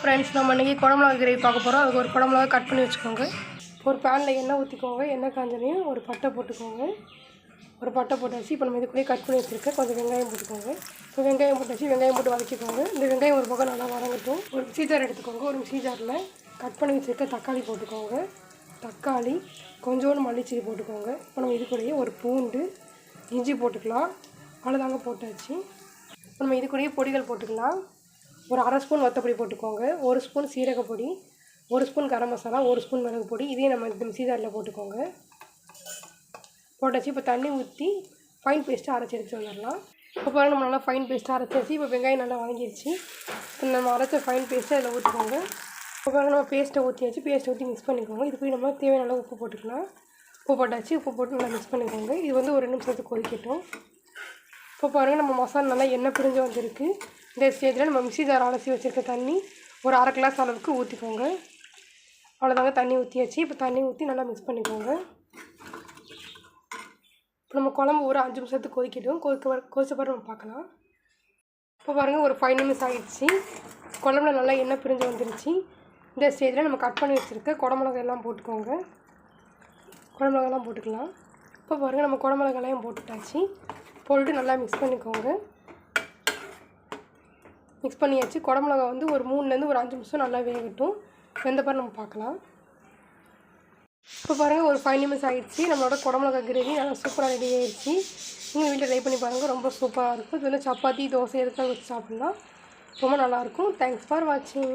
Friends நம்ம இன்றைக்கி குடமிளகா கிரேவி பார்க்க போகிறோம் அதுக்கு ஒரு குடமிளகா கட் பண்ணி வச்சுக்கோங்க. ஒரு பேனில் எண்ணெய் ஊற்றிக்கோங்க எண்ணெய் காஞ்சனையும் ஒரு பட்டை போட்டுக்கோங்க. ஒரு பட்டை போட்டாச்சு. இப்போ நம்ம இதுக்குள்ளேயே கட் பண்ணி வச்சுருக்கேன் கொஞ்சம் வெங்காயம் போட்டுக்கோங்க. இப்போ வெங்காயம் போட்டாச்சு. வெங்காயம் போட்டு வதக்கிக்கோங்க. இந்த வெங்காயம் ஒரு பக்கம் நல்லா வதங்கட்டும். ஒரு மிக்ஸி எடுத்துக்கோங்க. ஒரு மிக்ஸி கட் பண்ணி வச்சுருக்க தக்காளி போட்டுக்கோங்க. தக்காளி கொஞ்சோண்டு மல்லிச்சீரி போட்டுக்கோங்க. இப்போ நம்ம இதுக்குள்ளேயே ஒரு பூண்டு இஞ்சி போட்டுக்கலாம். அவ்வளோதாங்க போட்டாச்சு. இப்போ நம்ம இதுக்குள்ளேயே பொடிகள் போட்டுக்கலாம். ஒரு அரை ஸ்பூன் வத்தப்பொடி போட்டுக்கோங்க. ஒரு ஸ்பூன் சீரகப்பொடி ஒரு ஸ்பூன் கரம் மசாலா ஒரு ஸ்பூன் மிளகு பொடி இதையும் நம்ம இந்த மிக்ஸி ஜாரில் போட்டுக்கோங்க. போட்டாச்சு இப்போ தண்ணி ஊற்றி ஃபைன் பேஸ்ட்டாக அரைச்சி எடுத்து வந்துடலாம். இப்போ பாருங்கள் நம்ம நல்லா ஃபைன் பேஸ்ட்டாக அரைச்சாச்சு. இப்போ வெங்காயம் நல்லா வதங்கிடுச்சு இப்போ நம்ம அரைச்ச ஃபைன் பேஸ்ட்டை அதில் ஊற்றிக்கோங்க இப்போ பாருங்கள் நம்ம பேஸ்ட்டை ஊற்றியாச்சு பேஸ்ட்டை ஊற்றி மிக்ஸ் பண்ணிக்கோங்க. இது போய் நம்ம தேவையான அளவு உப்பு போட்டுக்கலாம். உப்பு போட்டாச்சு உப்பு போட்டு நல்லா மிக்ஸ் பண்ணிக்கோங்க. இது வந்து ஒரு நிமிஷத்துக்கு கொதிக்கட்டும். இப்போ பாருங்கள் நம்ம மசாலா நல்லா எண்ணெய் பிரிஞ்சு வந்திருக்கு. இந்த ஸ்டேஜில் நம்ம மிக்சி ஜார் அலசி வச்சுருக்க தண்ணி ஒரு அரை கிளாஸ் அளவுக்கு ஊற்றிக்கோங்க அவ்வளோதாங்க தண்ணி ஊற்றியாச்சு இப்போ தண்ணி ஊற்றி நல்லா மிக்ஸ் பண்ணிக்கோங்க. இப்போ நம்ம குழம்பு ஒரு அஞ்சு நிமிஷத்துக்கு கொதிக்கிட்டோம். கொதிக்க வர கொதிச்ச பிறகு நம்ம பார்க்கலாம். இப்போ பாருங்கள் ஒரு ஃபைவ் நிமிஷம் ஆகிடுச்சு குழம்புல நல்லா எண்ணெய் பிரிஞ்சு வந்துருச்சு. இந்த ஸ்டேஜில் நம்ம கட் பண்ணி வச்சுருக்க குடமிளகாயெல்லாம் போட்டுக்கோங்க. குடமிளகாலாம் போட்டுக்கலாம். இப்போ பாருங்கள் நம்ம குடமிளகாலையும் போட்டுட்டாச்சு. போட்டுட்டு நல்லா மிக்ஸ் பண்ணிக்கோங்க. மிக்ஸ் பண்ணியாச்சு. குடமிளகா வந்து ஒரு மூணுலேருந்து ஒரு அஞ்சு நிமிஷம் நல்லா வேகட்டும். வெந்த பாரு நம்ம பார்க்கலாம். இப்போ பாருங்கள் ஒரு ஃபைவ் நிமிஷம் ஆகிடுச்சு நம்மளோட குடமிளகா கிரேவி நல்லா சூப்பராக ரெடி ஆகிடுச்சு நீங்கள் வீட்டில் ட்ரை பண்ணி பாருங்கள் ரொம்ப சூப்பராக இருக்கும். இது வந்து சப்பாத்தி தோசை எதுக்காக வச்சு சாப்பிட்லாம் ரொம்ப நல்லாயிருக்கும் தேங்க்ஸ் ஃபார் வாட்சிங்